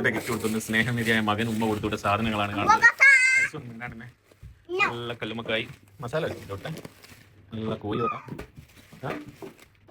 Birthday gift കൊടുത്തു. സ്നേഹനിധിയായ മകൻ ഉമ്മ കൊടുത്തുവിട്ട സാധനങ്ങളാണ് കാണുന്നത്. നല്ല കല്ലുമക്കായി. മസാല വെച്ചിട്ടോട്ടെ നല്ല കോഴി വട.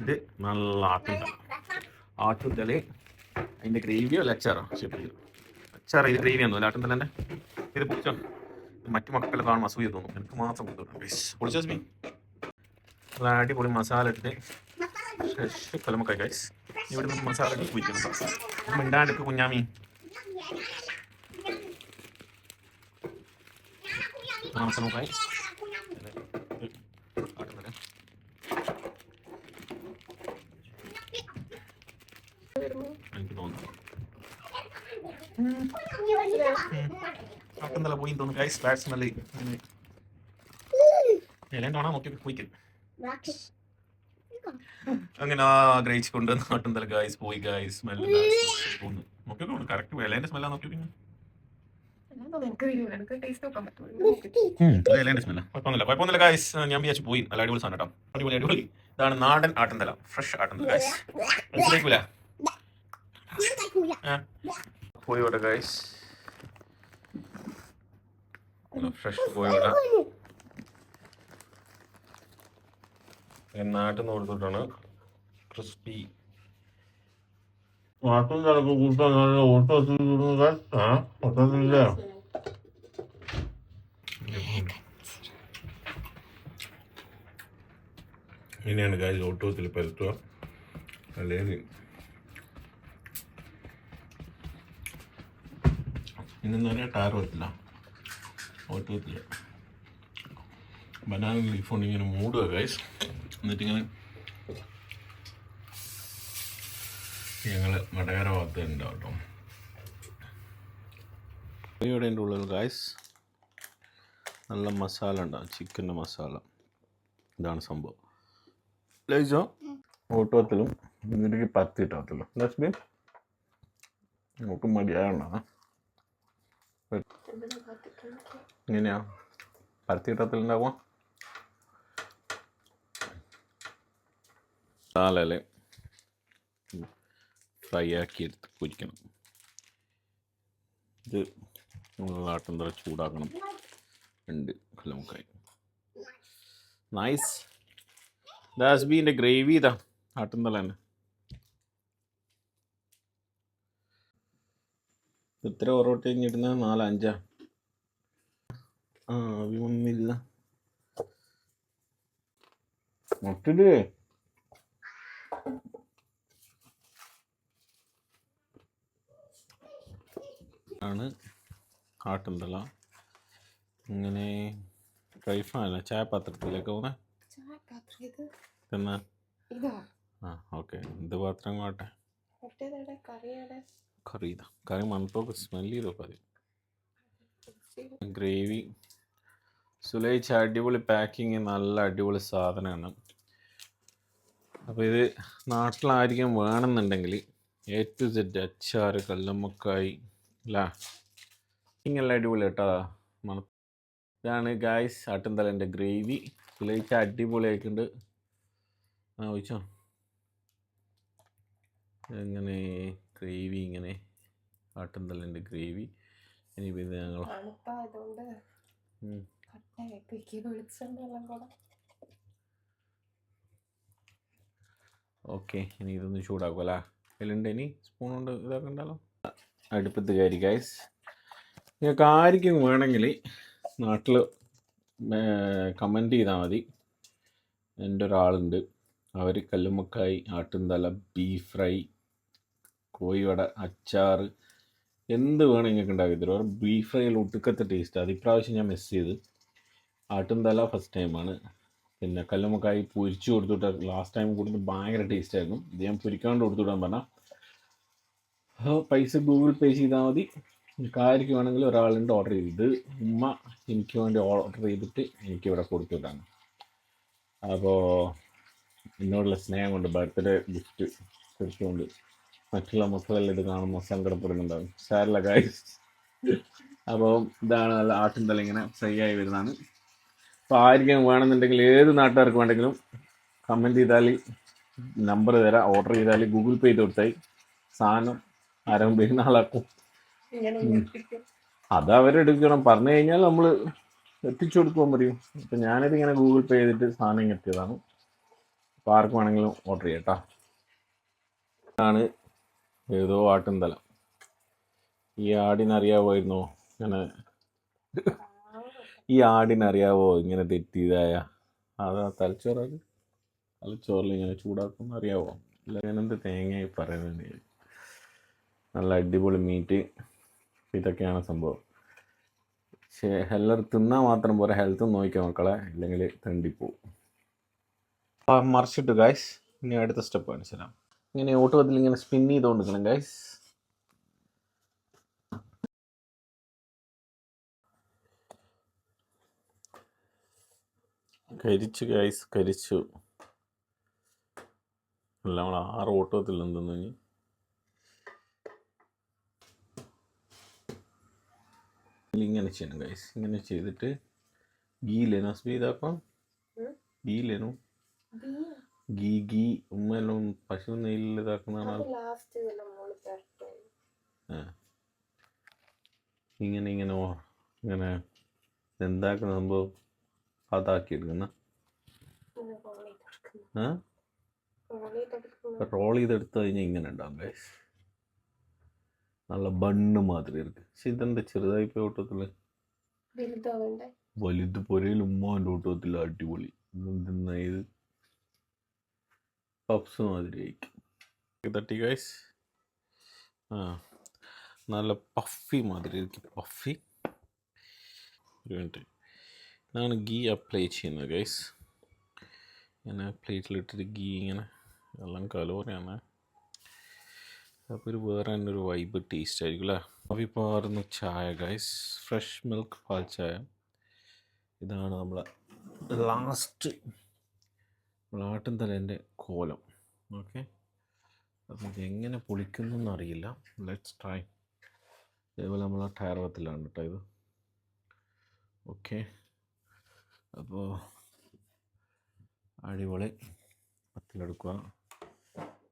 ഇത് നല്ല ആട്ടുണ്ട ആട്ടുന്തൽ അതിന്റെ ഗ്രേവിയോ അല്ല അച്ചാറോ? ശരി ഇത് ഗ്രേവി ഒന്നും അല്ല. ആട്ടുന്തലന്റെ ഇത് പൊളിച്ചോ. മറ്റു മക്കളെ കാണും അസൂയ തോന്നും. എനിക്ക് മാത്രം കൊടുത്തോട്ടെ നല്ല അടിപൊളി മസാല ഇട്ടിട്ട്. ഫ്രഷ് കല്ലുമക്കായി ഗൈസ് ഇവിടെ മസാല ഇട്ട് കുഴിക്കണം. മിണ്ടാണ്ടിക്ക് കുഞ്ഞാമി. മാംസമുക്കായി ആട്ടുന്തല എനിക്ക് തോന്നുന്നു ആട്ടുന്തല പോയി തോന്നുന്നു ഗൈസ് സ്മെല്ല് ഇലേന്റെ വേണം നോക്കി കുയിക്കും അങ്ങനെ ആഗ്രഹിച്ചുകൊണ്ട് കൊണ്ട് നാട്ടുന്തല ഗൈസ് പോയി ഗായ്സ് സ്മെല്ല് നോക്കിയോളൂ കറക്റ്റ് വിലേന്റെ സ്മെല്ലാ നോക്കി കുഴപ്പമൊന്നുമില്ല. കുഴപ്പമൊന്നുമില്ല ഗൈസ് ഞാൻ വിചാരിച്ചു പോയി. നല്ല അടിപൊളി സാധനം കേട്ടോ. അടിപൊളി അടിപൊളി. ഇതാണ് നാടൻ ആട്ടന്തല ഫ്രഷ് ആട്ടന്തല ഗൈസ് മനസ്സിലാക്കൂല? പോയോട്ടെ ഗൈസ് ഫ്രഷ് പോയോട്ടെ നാട്ടിൽ നിന്ന് കൊടുത്തിട്ടാണ് ക്രിസ്പി ചിലപ്പോൾ കൂട്ടാൻ നല്ല ഓട്ടോ ആ ഒട്ടത്തില്ല ഇങ്ങനെയാണ് കാര്യം ഓട്ടോത്തിൽ പരത്തുക. അല്ലെങ്കിൽ ഇന്നെന്ന് പറഞ്ഞാൽ ടാർ പറ്റില്ല ഓട്ടോത്തിൽ ബനാന ലീഫ് കൊണ്ട് ഇങ്ങനെ മൂടുക ഗൈസ് എന്നിട്ടിങ്ങനെ ഞങ്ങൾ മടകര ഭാഗത്ത് ഉണ്ടാവും കേട്ടോ ഇവിടെ ഉള്ളിൽ ഗായ്സ് നല്ല മസാല ഉണ്ടാവും ചിക്കന്റെ മസാല. ഇതാണ് സംഭവം. ലൈസോ ഓട്ടോത്തിലും ഇതിലേക്ക് പത്തി ഇട്ടാത്തിലും ലക്ഷ്മി നമുക്ക് മടിയാകണ്ട ഇങ്ങനെയാ പരത്തി ഇട്ടത്തിലുണ്ടാവുക സാലല്ലേ ഫ്രൈ ആക്കി എടുത്ത് പൊരിക്കണം. ഇത് ആട്ടം തറ ചൂടാക്കണം. ഉണ്ട് നമുക്കായി നൈസ് ദാസ്ബീന്റെ ഗ്രേവി ഇതാ. ആട്ടുന്തല തന്നെ. ഇത്ര പൊറോട്ട കഴിഞ്ഞിരുന്ന നാല് അഞ്ചാ. ആ അഭിമൊന്നുമില്ല മുട്ടിട് ആണ്. ആട്ടുന്തല ഇങ്ങനെ ഡ്രൈ ചായപാത്രത്തിലേക്ക് ചായ പാത്രത്തിലേക്ക് പോകുന്നത് പിന്നെ ഇതോ. ആ ഓക്കെ. എന്ത് പാത്രം കോട്ടെ കറി ഇതാ. കറി മണത്തോക്ക് സ്മെൽ ചെയ്തോ അത് ഗ്രേവി. സുലൈച്ച അടിപൊളി പാക്കിങ് നല്ല അടിപൊളി സാധനമാണ്. അപ്പോൾ ഇത് നാട്ടിലായിരിക്കും വേണമെന്നുണ്ടെങ്കിൽ എ ടു സെഡ് അച്ചാറ് കല്ലമ്മക്കായി അല്ല ഇങ്ങനെ അടിപൊളി കേട്ടോ. മണ ഇതാണ് ഗായ്സ് ആട്ടുന്തലേന്റെ ഗ്രേവി സുലൈച്ച അടിപൊളിയായിട്ടുണ്ട്. ആ ഒഴിച്ചോ? എങ്ങനെ ഗ്രേവി ഇങ്ങനെ? ആട്ടുന്തലിന്റെ ഗ്രേവി ഇനി പിന്നെ ഞങ്ങൾ ഓക്കെ ഇനി ഇതൊന്ന് ചൂടാക്കുമല്ലോ അതിലുണ്ട് ഇനി? സ്പൂൺ കൊണ്ട് ഇതൊക്കെ ഉണ്ടല്ലോ. അടുപ്പത്ത് കാര്യ ഗൈസ് നിങ്ങൾക്ക് ആർക്കും വേണമെങ്കിൽ നാട്ടിൽ കമന്റ് ചെയ്താൽ മതി. എന്റെ ഒരാളുണ്ട്. അവർ കല്ലുമ്മക്കായി ആട്ടുന്തല ബീഫ് ഫ്രൈ കോഴിവട അച്ചാർ എന്ത് വേണം നിങ്ങൾക്ക് ഉണ്ടാക്കി തരും അവർ ബീഫ് ഫ്രൈയിൽ ഒടുക്കത്തെ ടേസ്റ്റ് അത് ഇപ്രാവശ്യം ഞാൻ മിസ് ചെയ്ത്. ആട്ടുന്തല ഫസ്റ്റ് ടൈമാണ് പിന്നെ കല്ലുമ്മക്കായി പൊരിച്ചു കൊടുത്തിട്ട് ലാസ്റ്റ് ടൈം കൊടുത്ത് ഭയങ്കര ടേസ്റ്റായിരുന്നു ഇത് ഞാൻ പൊരിക്കാണ്ട് കൊടുത്തുവിടാൻ പറഞ്ഞാൽ പൈസ ഗൂഗിൾ പേ ചെയ്താൽ മതി. കാര്യം വേണമെങ്കിൽ ഒരാളുണ്ട് ഓർഡർ ചെയ്ത് ഉമ്മ എനിക്ക് വേണ്ടി ഓർഡർ ചെയ്തിട്ട് എനിക്ക് ഇവിടെ കൊടുത്തു വിടാണ് അപ്പോൾ എന്നോടുള്ള സ്നേഹം കൊണ്ട് ബർത്ത്ഡേ ഗിഫ്റ്റ് തീർച്ചുകൊണ്ട് മറ്റുള്ള മക്കളെല്ലാം ഇത് കാണുമ്പോൾ സങ്കടപ്പെടുന്നുണ്ടാവും. സാരല്ല കാര്യം അപ്പോൾ ഇതാണ് നല്ല ആട്ടിൻ തല ഇങ്ങനെ ഫ്രൈ ആയി വരുന്നതാണ്. അപ്പോൾ ആയിരിക്കും വേണമെന്നുണ്ടെങ്കിൽ ഏത് നാട്ടുകാർക്ക് വേണമെങ്കിലും കമന്റ് ചെയ്താൽ നമ്പർ തരാം ഓർഡർ ചെയ്താൽ ഗൂഗിൾ പേ ചെയ്ത് കൊടുത്തായി സാധനം ആരും പെരുന്നാളാക്കും ഇങ്ങനെ ഉം. അത് അവരെടുക്കണം. പറഞ്ഞു കഴിഞ്ഞാൽ നമ്മൾ എത്തിച്ചു കൊടുക്കാൻ പറയും. അപ്പം ഞാനിത് ഇങ്ങനെ ഗൂഗിൾ പേ ചെയ്തിട്ട് സാധനം ഇങ്ങനെ എത്തിയതാണ് അപ്പോൾ ആർക്കും വേണമെങ്കിലും ഓർഡർ ചെയ്യാം കേട്ടോ ആണ് ഏതോ ആട്ടുംതല ഈ ആടിനറിയാവോ ഇങ്ങനെ. ഈ ആടിനറിയാവോ ഇങ്ങനെ തെറ്റിയതായ. അതാ തലച്ചോറത് തലച്ചോറിൽ ഇങ്ങനെ ചൂടാക്കുന്ന അറിയാവോ? അല്ല ഞാനെന്ത് തേങ്ങയായി പറയുന്നത് നല്ല അടിപൊളി മീറ്റ് ഇതൊക്കെയാണ് സംഭവം. പക്ഷേ എല്ലാവരും തിന്നാൽ മാത്രം പോരാ. ഹെൽത്ത് നോക്കിയാൽ മക്കളെ. ഇല്ലെങ്കിൽ തണ്ടിപ്പോവും മറിച്ചിട്ട് ഗായ്സ് ഇനി അടുത്ത സ്റ്റെപ്പ് കാണിച്ചു തരാം ഇങ്ങനെ ഓട്ടോത്തിൽ ഇങ്ങനെ സ്പിൻ ചെയ്തുകൊണ്ടിരിക്കണം ഗായ്സ് കരിച്ചു ഗൈസ് കരിച്ചു. അല്ല നമ്മൾ ആറ് ഓട്ടത്തിൽ എന്തെന്ന് ഇങ്ങനെ ചെയ്യണം ഗൈസ് ഇങ്ങനെ ചെയ്തിട്ട് ഗീലേനു അസ്ബി ഇതാക്കാം ഗീ ലേനു. ബീ. ഗീ ഗീ ഉമ്മെല്ലാം പശു നെയ്യിൽ ഇതാക്കുന്നതാണ് ഇങ്ങനെ ഇങ്ങനെ ഇങ്ങനെ എന്താക്കുന്ന സംഭവം? അതാക്കി എടുക്കുന്ന. ഇങ്ങനെ roll ചെയ്തെടുക്കുന്നു. ആ? Roll ചെയ്തെടുക്കുന്നു. റോൾ ചെയ്തെടുത്ത് കഴിഞ്ഞാൽ ഇങ്ങനെ ഉണ്ടാവും ഗൈസ് നല്ല ബണ്ണ് മാതിരി ഇരിക്കും. പക്ഷെ ഇതെന്താ ചെറുതായി പോയി ഓട്ടത്തിൽ? വലുത് പൊരയിൽ ഉമ്മാന്റെ ഓട്ടത്തിൽ അടിപൊളി. ഇത്? പപ്സ് മാതിരി ആയിരിക്കും. തട്ടി ഗൈസ് ആ നല്ല പഫി മാതിരി ഇരിക്കും. പഫി ഒരു ഇതാണ് ഗീ അപ്ലൈ ചെയ്യുന്നത് ഗൈസ് ഇങ്ങനെ പ്ലേറ്റിലിട്ടിട്ട് ഗീ ഇങ്ങനെ എല്ലാം കലോറിയാണ്. അപ്പോൾ ഒരു വേറെ തന്നെ ഒരു വൈബ് ടേസ്റ്റ് ആയിരിക്കും അല്ലേ അവി പാറുന്ന ചായ ഗൈസ് ഫ്രഷ് മിൽക്ക് പാൽ ചായ. ഇതാണ് നമ്മളെ ലാസ്റ്റ് നമ്മളാട്ടും തലേന്റെ കോലം. ഓക്കെ അപ്പം ഇതെങ്ങനെ പൊളിക്കുന്നു എന്നറിയില്ല. ലെറ്റ്സ് ട്രൈ ഇതേപോലെ നമ്മൾ ആ ടയർ വത്തിലാണ് കേട്ടോ ഇത്. ഓക്കെ അപ്പോൾ അടിപൊളി. പത്തിലെടുക്കുക.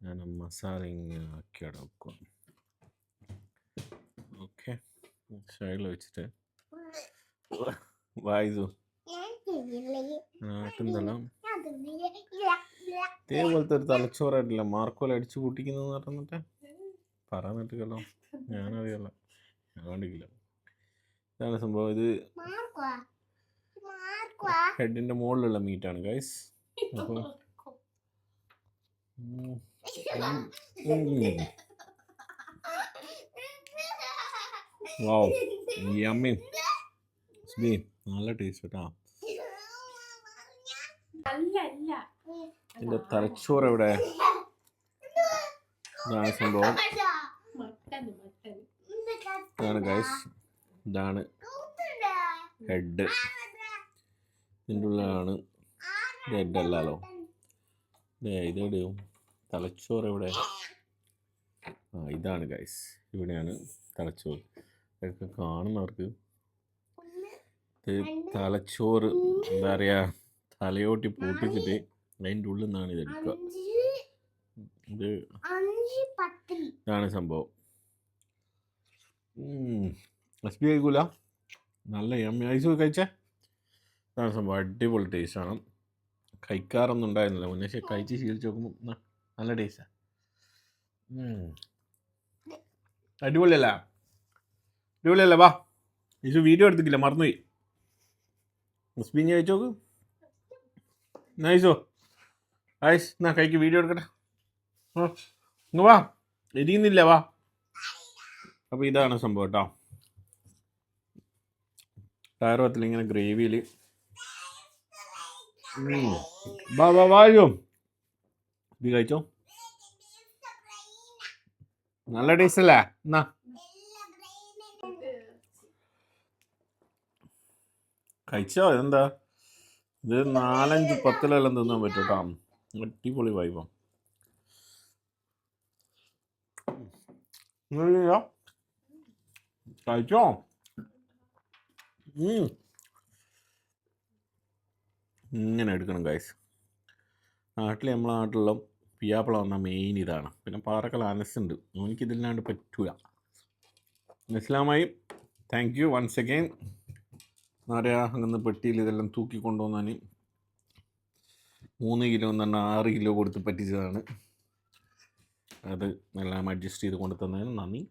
ഞാൻ മസാല ആക്കി അവിടെ വെക്കുക ഓക്കെ. സൈഡിൽ വെച്ചിട്ട്. വായു ഇതേപോലത്തെ ഒരു തലച്ചോറായിട്ടില്ല. മാർക്കോല അടിച്ചു പൊട്ടിക്കുന്നത് പറഞ്ഞിട്ട്? പറയാൻ കേട്ടോ ഞാനറിയല്ല. ഞാൻ കണ്ടിട്ടില്ല. ഇതാണ് സംഭവം. ഇത് ഹെഡിന്റെ മുകളിലുള്ള മീറ്റാണ് ഗൈസ്. അപ്പോൾ വാവ് യമ്മി സ്മീ നല്ല ടേസ്റ്റ് കേട്ടോ ഇതിന്റെ തലച്ചോറ് എവിടെ? ഇതാണ് സംഭവം. ഇതാണ് ഗൈസ് ഇതാണ് ഹെഡ് ഇതിന്റെ ഉള്ളിലാണ് ഹെഡ് അല്ലല്ലോ. ഇതെവിടെയും തലച്ചോറ് എവിടെ ആ ഇതാണ് ഗൈസ് ഇവിടെയാണ് തലച്ചോറ്. ഇതൊക്കെ കാണുന്നവർക്ക് തലച്ചോറ് എന്താ പറയുക തലയോട്ടി പൊട്ടിച്ചിട്ട് അതിന്റെ ഉള്ളിൽ നിന്നാണ് ഇത് എടുക്കുക. ഇത് ഇതാണ് സംഭവം. എസ് ബി കഴിക്കൂല? നല്ല എം ഐസ് കഴിച്ചേ? ഇതാണ് സംഭവം. അടിപൊളി ആണ്. കഴിക്കാറൊന്നും ഉണ്ടായിരുന്നില്ല. മുന്നേ കഴിച്ച് ശീലിച്ച് നോക്കുമ്പോൾ നല്ല ടേസ്റ്റാ. അടിപൊളിയല്ല. അടിപൊളിയല്ല വാ. ഈശു വീഡിയോ എടുത്തിട്ടില്ല മറന്നുപോയി. എസ് ബി കഴിച്ചു നോക്ക് നൈസോ ഐസ് എന്നാ കൈക്ക് വീഡിയോ എടുക്കട്ടെ. ആ ഇങ്ങ് വാ. എരിയുന്നില്ല വാ. അപ്പോൾ ഇതാണ് സംഭവം കേട്ടോ. ടയർ പത്തിൽ ഇങ്ങനെ ഗ്രേവിയിൽ വാ വാ വായോ ഇത് കഴിച്ചോ? നല്ല ടേസ്റ്റ് അല്ലേ? എന്നാ. കഴിച്ചോ? ഇതെന്താ? ഇത് നാലഞ്ച് പത്തിലെല്ലാം തിന്നാൻ പറ്റും കേട്ടോ അടിപൊളി വൈബം. കഴിച്ചോ. ഇങ്ങനെ എടുക്കണം ഗൈസ് നാട്ടിൽ നമ്മളെ നാട്ടിലുള്ള പിയാപ്പിള വന്ന മെയിൻ ഇതാണ്. പിന്നെ പാറക്കൽ അനസുണ്ട് എനിക്കിതില്ലാണ്ട് പറ്റൂല. ഇസ്ലാമായി താങ്ക് യു വൺസ് അഗെയിൻ നിറയാ അങ്ങനെ പെട്ടിയിൽ ഇതെല്ലാം തൂക്കി കൊണ്ടുവന്നാൻ മൂന്ന് കിലോ പറഞ്ഞാൽ ആറ് കിലോ കൊടുത്ത് പറ്റിച്ചതാണ്. അത് എല്ലാം അഡ്ജസ്റ്റ് ചെയ്ത് കൊണ്ടു തന്നതിന് നന്ദി.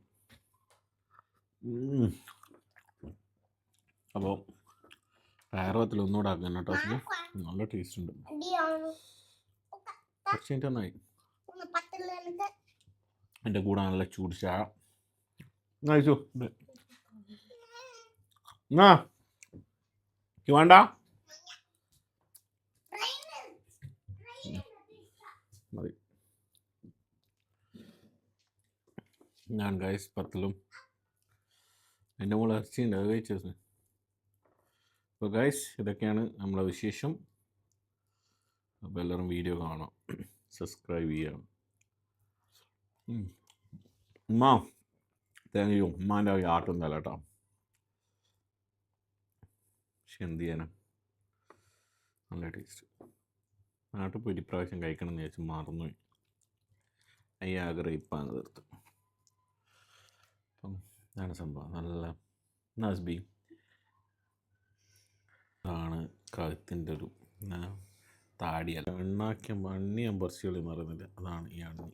അപ്പോൾ പയറുവത്തിൽ ഒന്നുകൂടെ ആക്കാൻ കേട്ടോ നല്ല ടേസ്റ്റ് ഉണ്ട്. കുറച്ച് മിനിറ്റ് നന്നായി എന്റെ കൂടെ നല്ല ചൂട് ചായ എന്നാ വേണ്ട? മതി. ഞാൻ ഗൈസ് പത്തിലും. എന്റെ മോളെ ഇറച്ചിയുണ്ട് അത് കഴിച്ചു? അപ്പോൾ ഗൈസ് ഇതൊക്കെയാണ് നമ്മളെ വിശേഷം. അപ്പോൾ എല്ലാവരും വീഡിയോ കാണാം സബ്സ്ക്രൈബ് ചെയ്യണം. ഉമ്മ താങ്ക് യു ഉമ്മാന്റെ ആട്ടം തല കേട്ടോ. പക്ഷെ എന്ത് ചെയ്യാനാ? നല്ല ടേസ്റ്റ് നാട്ടിൽ പോയി ഇപ്രാവശ്യം കഴിക്കണം എന്ന് വിചാരിച്ചു മറന്നുപോയി. ആഗ്രഹം ഇപ്പാണ് തീർത്ത്. അപ്പം ഇതാണ് സംഭവം. നല്ല നസ്ബി ആണ് കഴുത്തിന്റെ ഒരു താടിയല്ല. ഞാൻ പറിച്ചുകളി മറന്നില്ല അതാണ് ഈ അണ്ണി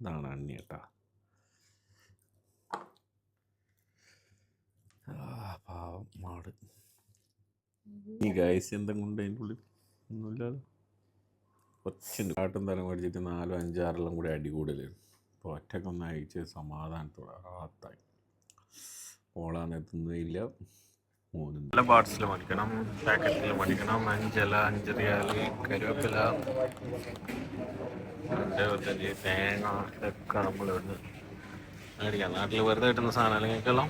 ഇതാണ് അണ്ണി കേട്ടാ. പാവം മാട്. ഈ ഗൈസ് എന്തും കൊണ്ട് അതിന്റെ ഉള്ളിൽ ഒന്നുമില്ലാതെ കൊച്ചുണ്ട് കാട്ടും തരം മേടിച്ചിട്ട് നാലോ അഞ്ചാറെല്ലാം കൂടി അടി അപ്പോൾ ഒറ്റക്കൊന്ന് അയച്ച് സമാധാനത്തോടെ റാത്തായി. ഓളാണ് എത്തുന്നില്ല മൂന്ന് നല്ല പാർട്സിൽ മടിക്കണം പാക്കറ്റിൽ മടിക്കണം അഞ്ചല അഞ്ചറിയാൽ കരുവേപ്പില അതേപോലെ തേങ്ങ ഇതൊക്കെ നമ്മൾ ഇവിടുന്ന് മേടിക്കാം. നാട്ടിൽ വെറുതെ കിട്ടുന്ന സാധനം നിങ്ങൾക്കെല്ലാം